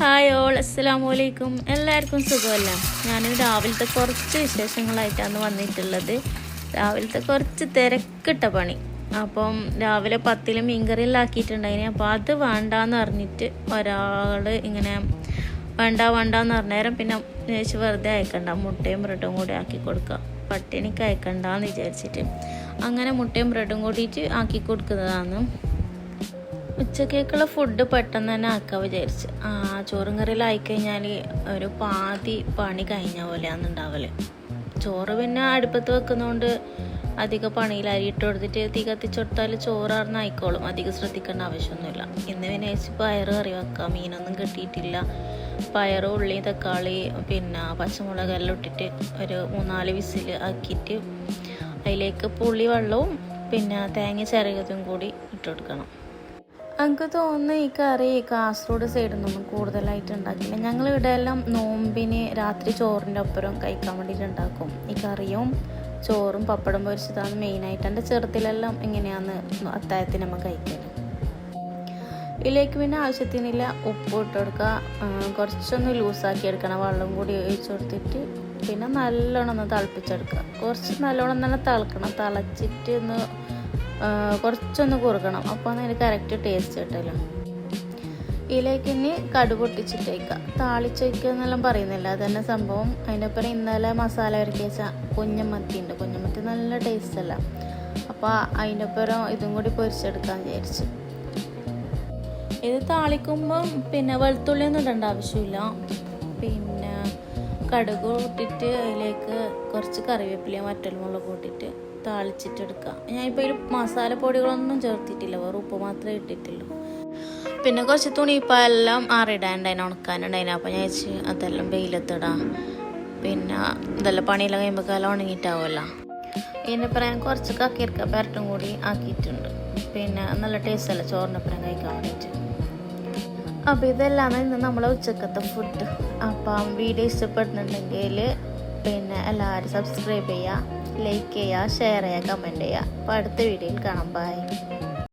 Hi all അസ്സലാമു അലൈക്കും എല്ലാവർക്കും സുഖമല്ല. ഞാൻ രാവിലത്തെ കുറച്ച് വിശേഷങ്ങളായിട്ടാണ് വന്നിട്ടുള്ളത്. രാവിലത്തെ കുറച്ച് തിരക്കിട്ട പണി. അപ്പം രാവിലെ പത്തിൽ മീൻകറിയിലാക്കിയിട്ടുണ്ടായിന് അപ്പം അത് വേണ്ടാന്ന് പറഞ്ഞിട്ട് ഒരാൾ ഇങ്ങനെ വേണ്ട വേണ്ടാന്ന് പറഞ്ഞേരം പിന്നെ ചേച്ചി വെറുതെ അയക്കണ്ട. മുട്ടയും ബ്രെഡും കൂടി ആക്കി കൊടുക്കുക പട്ടിണിക്ക് അയക്കണ്ടെന്ന് വിചാരിച്ചിട്ട്. അങ്ങനെ മുട്ടയും ബ്രെഡും കൂടിയിട്ട് ആക്കി കൊടുക്കുന്നതാണ്. ഉച്ചക്കേക്കുള്ള ഫുഡ് പെട്ടെന്ന് തന്നെ ആക്കാൻ വിചാരിച്ച്. ആ ചോറും കറിയെല്ലാം ആയിക്കഴിഞ്ഞാൽ ഒരു പാതി പണി കഴിഞ്ഞ പോലെയാണ് ഉണ്ടാവൽ. ചോറ് പിന്നെ അടുപ്പത്ത് വെക്കുന്നതുകൊണ്ട് അധിക പണിയിൽ അരിയിട്ട് കൊടുത്തിട്ട് തീ കത്തിച്ചെടുത്താൽ ചോറാർന്ന് ആയിക്കോളും. അധികം ശ്രദ്ധിക്കേണ്ട ആവശ്യമൊന്നുമില്ല. ഇന്ന് പിന്നെ ചേച്ചി പയറ് കറി വെക്കാം. മീനൊന്നും കിട്ടിയിട്ടില്ല. പയർ ഉള്ളി തക്കാളി പിന്നെ പച്ചമുളക് എല്ലാം ഇട്ടിട്ട് ഒരു മൂന്നാൽ വിസിൽ ആക്കിയിട്ട് അതിലേക്ക് പുളി വെള്ളവും പിന്നെ തേങ്ങ ചിരകതും കൂടി ഇട്ട് കൊടുക്കണം. എനിക്ക് തോന്നുന്നു ഈ കറി കാസർഗോഡ് സൈഡിൽ നിന്നും കൂടുതലായിട്ട് ഉണ്ടാക്കില്ല. ഞങ്ങൾ ഇവിടെ എല്ലാം നോമ്പിന് രാത്രി ചോറിന്റെ ഒപ്പരം കഴിക്കാൻ വേണ്ടിയിട്ട് ഉണ്ടാക്കും. ഈ കറിയും ചോറും പപ്പടം പൊരിച്ചതാണ് മെയിനായിട്ട് എന്റെ ചെറുത്തിലെല്ലാം ഇങ്ങനെയാണ് അത്തായത്തിന് നമ്മൾ കഴിക്കുന്നത് ഇതിലേക്ക് പിന്നെ ആവശ്യത്തിനില്ല ഉപ്പ് ഇട്ട് കൊടുക്കുക. കുറച്ചൊന്ന് ലൂസാക്കി എടുക്കണം. വെള്ളം കൂടി ഒഴിച്ച് കൊടുത്തിട്ട് പിന്നെ നല്ലോണം ഒന്ന് തിളപ്പിച്ചെടുക്കുക. കുറച്ച് നല്ലോണം തന്നെ തിളക്കണം. തിളച്ചിട്ട് ഒന്ന് കുറച്ചൊന്ന് കുറുക്കണം അപ്പോൾ അതിന് കറക്റ്റ് ടേസ്റ്റ് കിട്ടില്ല ഇതിലേക്ക് ഇനി കടു പൊട്ടിച്ചിട്ടേക്കുക താളിച്ചേക്കുക എന്നെല്ലാം പറയുന്നില്ല. തന്നെ സംഭവം. അതിന്റെ ഒപ്പം ഇന്നലെ മസാല ഒരുക്കി വെച്ചാൽ കുഞ്ഞമത്തി ഉണ്ട്. കുഞ്ഞമത്തി നല്ല ടേസ്റ്റ് അല്ല. അപ്പോൾ അതിന്റെ ഒപ്പം ഇതും കൂടി പൊരിച്ചെടുക്കാൻ വിചാരിച്ചു. ഇത് താളിക്കുമ്പം പിന്നെ വെളുത്തുള്ളി ഒന്നും ഇടേണ്ട ആവശ്യമില്ല. പിന്നെ കടുക് കൂട്ടിയിട്ട് അതിലേക്ക് കുറച്ച് കറിവേപ്പിലയും വറ്റൽമുളക് കൂട്ടിയിട്ട് താളിച്ചിട്ടെടുക്കുക ഞാനിപ്പോൾ ഇതിൽ മസാലപ്പൊടികളൊന്നും ചേർത്തിട്ടില്ല വേറെ ഉപ്പ് മാത്രമേ ഇട്ടിട്ടുള്ളൂ. പിന്നെ കുറച്ച് തുണിയിപ്പെല്ലാം ആറിടാനുണ്ടായിന് ഉണക്കാനുണ്ടായിന്. അപ്പോൾ ഞാൻ വെച്ച് അതെല്ലാം വെയിലത്തിടാം. പിന്നെ ഇതെല്ലാം പണിയെല്ലാം കഴിയുമ്പോൾ കാലം ഉണങ്ങിയിട്ടാവുമല്ലോ. ഇതിനപ്പുറം ഞാൻ കുറച്ച് കക്കീർക്ക പെരട്ടും കൂടി ആക്കിയിട്ടുണ്ട്. പിന്നെ നല്ല ടേസ്റ്റ് അല്ല ചോറിനപ്പുറം കഴിക്കാൻ വേണ്ടിയിട്ട്. അപ്പോൾ ഇതെല്ലാം ഇന്ന് നമ്മളെ ഉച്ചക്കത്തെ ഫുഡ് അപ്പം വീഡിയോ ഇഷ്ടപ്പെടുന്നുണ്ടെങ്കിൽ പിന്നെ എല്ലാവരും സബ്സ്ക്രൈബ് ചെയ്യുക. ലൈക്ക് ചെയ്യുക ഷെയർ ചെയ്യുക കമന്റ് ചെയ്യുക. അപ്പോൾ അടുത്ത വീഡിയോയിൽ കാണാം. ബൈ